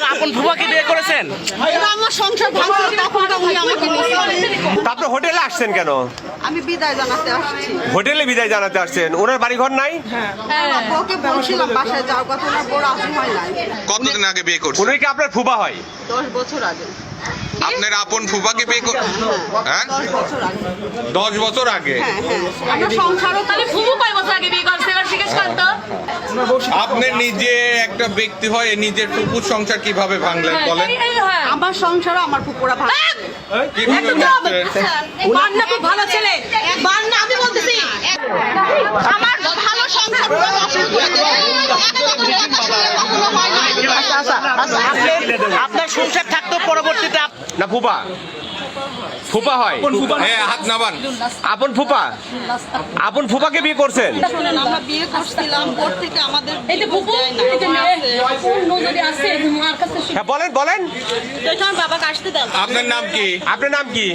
আপনার আপন ফুফাকে বিয়ে করেছেন? আমার সংসার ভাঙছিল তখন তো উনি আমাকে তারপরে হোটেলে আসছেন কেন? আমি বিদায় জানাতে আসছি। হোটেলে বিদায় জানাতে আসছেন। ওনার বাড়ি ঘর নাই আমার বউকে বলছিলাম বাসায় যাওয়ার কথা ওনার রাজি হয় নাই। কতদিন আগে বিয়ে করছেন? উনি কি আপনার ফুবা হয়? দশ বছর আগে। আপনার আপন ফুফাকে বিয়ে কর হ্যাঁ দশ বছর আগে। আগে? হ্যাঁ হ্যাঁ। আমার সংসারও তাহলে ফুফু কয় বছর আগে বিয়ে করছে? এবার জিজ্ঞেস আপনি নিজে একটা ব্যক্তি হয়ে নিজের ফুপুর সংসার কীভাবে ভাঙলেন বলেন হ্যাঁ। আমার সংসারও আমার কীভাবে ভাঙলেন? বান্না খুব ভালো ছেলে বান্না আমি বলতেছি আমার ভালো সংসার হয়। আচ্ছা আচ্ছা আচ্ছা আপনার আপনার সংসার থাকতো পরবর্তীতে না ফুপা ফুপা হয়? হ্যাঁ হাত নাবান আপন ফুপা? আপন ফুপাকে বিয়ে করছেন? আমরা বিয়ে করছিলাম থেকে আমাদের হ্যাঁ বলেন বলেন। বাবাকে আসতে দেন আপনার নাম কি? আপনার নাম কি?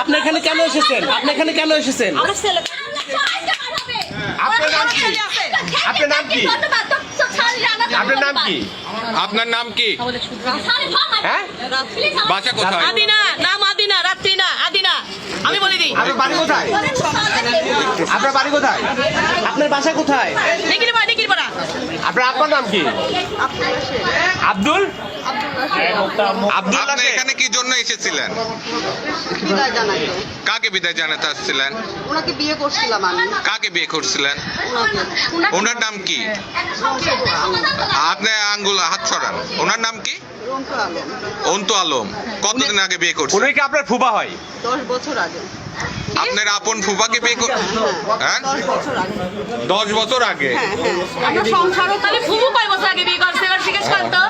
আপনি এখানে কেন এসেছেন? আপনি এখানে কেন এসেছেন? আপনার নাম কি? আপনার নাম কি? আপনার নাম কি? আপনার নাম কি? হ্যাঁ? বাসা কোথায়? আদিনা নাম আদিনা রাত্রি না আদিনা আমি বলে দিই আপনার বাড়ি কোথায়? আপনার বাড়ি কোথায়? আপনার বাসা কোথায়? আপনার আপনার নাম কি? আব্দুল? আব্দুল আপনি এখানে কি জন্য এসেছিলেন? বিদায় জানাই। কাকে বিদায় জানাতে আসছিলেন? ওনাকে বিয়ে করছিলাম আমি। কাকে বিয়ে করছিলেন? ওনার নাম কি? আপনি আঙ্গুল হাত ছড়ান ওনার নাম কি? অন্তু আলম। কতদিন আগে বিয়ে করছেন? উনি কি আপনার ফুবা হয়? দশ বছর আগে। আপনার আপন ফুফাকে বিয়ে কর হ্যাঁ দশ বছর আগে। দশ বছর আগে? হ্যাঁ হ্যাঁ। সংসারও তাহলে ফুফু কয় বছর আগে বিয়ে করছে এবার জিজ্ঞেস করেন তো।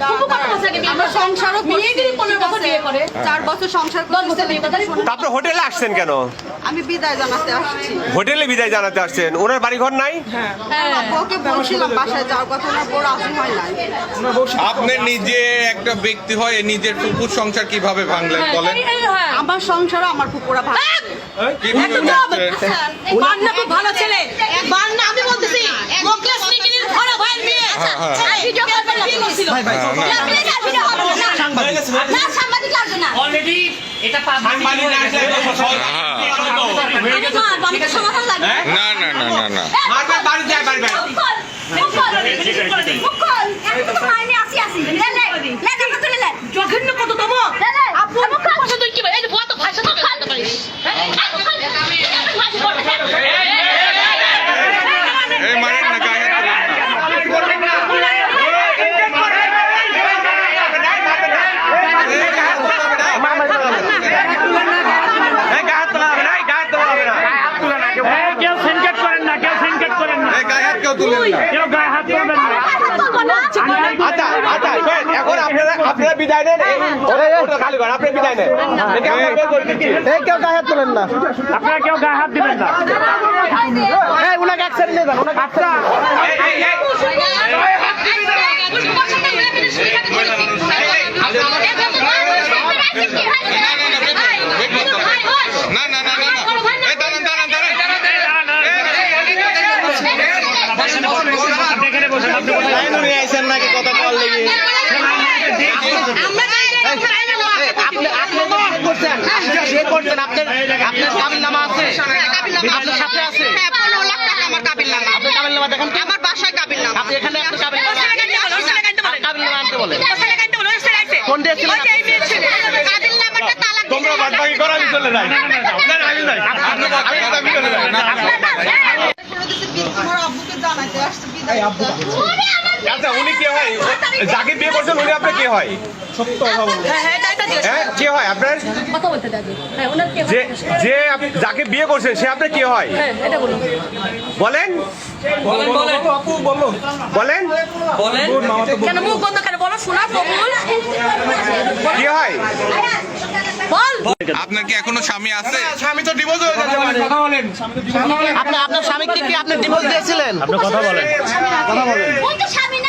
ফুফু কয় বছর আগে বিয়ে আমার সংসারও বিয়ে দিদি পনেরো বছর বিয়ে করে। চার বছর সংসার বিয়ে করে। তারপরে হোটেলে আসছেন কেন? আমি বিদায় জানাতে আসছি। হোটেলে বিদায় জানাতে আসছেন। ওনার বাড়ি ঘর নাই বউকে বলছিলাম বাসায় যাওয়ার কথা ওনার হয় নাই। আপনি নিজে একটা ব্যক্তি হয়ে নিজের ফুপুর সংসার কীভাবে ভাঙলেন বলেন? হ্যাঁ। আমার সংসারও আমার পুকুরা ভাঙছে কীভাবে ভাঙছেন? বান্না খুব ভালো ছেলে। বান্না আমি বলতেছি মোকলেস নিকিনের বড় ভাইয়ের মেয়ে হ্যাঁ, হ্যাঁ। এই ভিডিও করে বিয়ে করছিল হ্যাঁ, না। অলরেডি এটা সাংবাদিক হ্যাঁ। সমাধান লাগবে। না না না না না বাড়ি যায় বাড়ি যায় জঘন্য কত তম আপু ভাষা তুই কি বলে এই যে বুয়া তো ভাষা তো খাতে পারিস এই মারেন না গায়ে হাত তুলেন না। কেউ সিনকেট করেন না কেউ সিনকেট করেন না এই গায়ে হাত কেউ তুলেন না কেউ গায়ে হাত করবেন না আচ্ছা আচ্ছা শোনেন, এখন আপনারা বিদায় নেন এই- খালি করেন আপনি বিদায় নেন দিচ্ছি। কেউ গায়ে হাত তোলেন না আপনারা কেউ গায়ে হাত দিবেন না এই উনাকে এক সাইড নিয়ে যান। এই, এই, এই, না না না না না আপনি আপনি তো করছেন আপনি যে বিয়ে করছেন আপনার আপনার কাবিল নামা আছে আপনার সাথে আছে হ্যাঁ আমার কাবিল নামা আপনি কাবিল নামা দেখেন? আমার বাসায় কাবিল নামা আপনি এখানে আপনি কাবিল নামা কাবিল নামা আনতে বলেন কোন দিয়ে ছিলেন আপনি? কাবিল নামাটা তালাক তোমরা বাদ বাকি করো, আমি চলে যাই। না, না, আমি যাই। আমি বাকি করো, আমি চলে যাই। আমার আব্বুকে জানাইতে আসছি বিদায় আচ্ছা উনি কে হয়? যাকে বিয়ে করছেন উনি আপনার কে হয়? হ্যাঁ কে হয় আপনার? কথা বলতে দাদি হ্যাঁ কে যে যে যাকে বিয়ে করছেন সে আপনার কে হয়? হ্যাঁ এটা বলুন। বলেন। বলেন কেন মুখ বন্ধ কেন বলো শোনা কে হয়? আপনার কি এখনও স্বামী আছে? স্বামী তো ডিভোর্স হয়ে গেছে কথা বলেন আপনি আপনার স্বামীকে কি আপনি ডিভোর্স দিয়েছিলেন? আপনি কথা বলেন। কথা স্বামী না।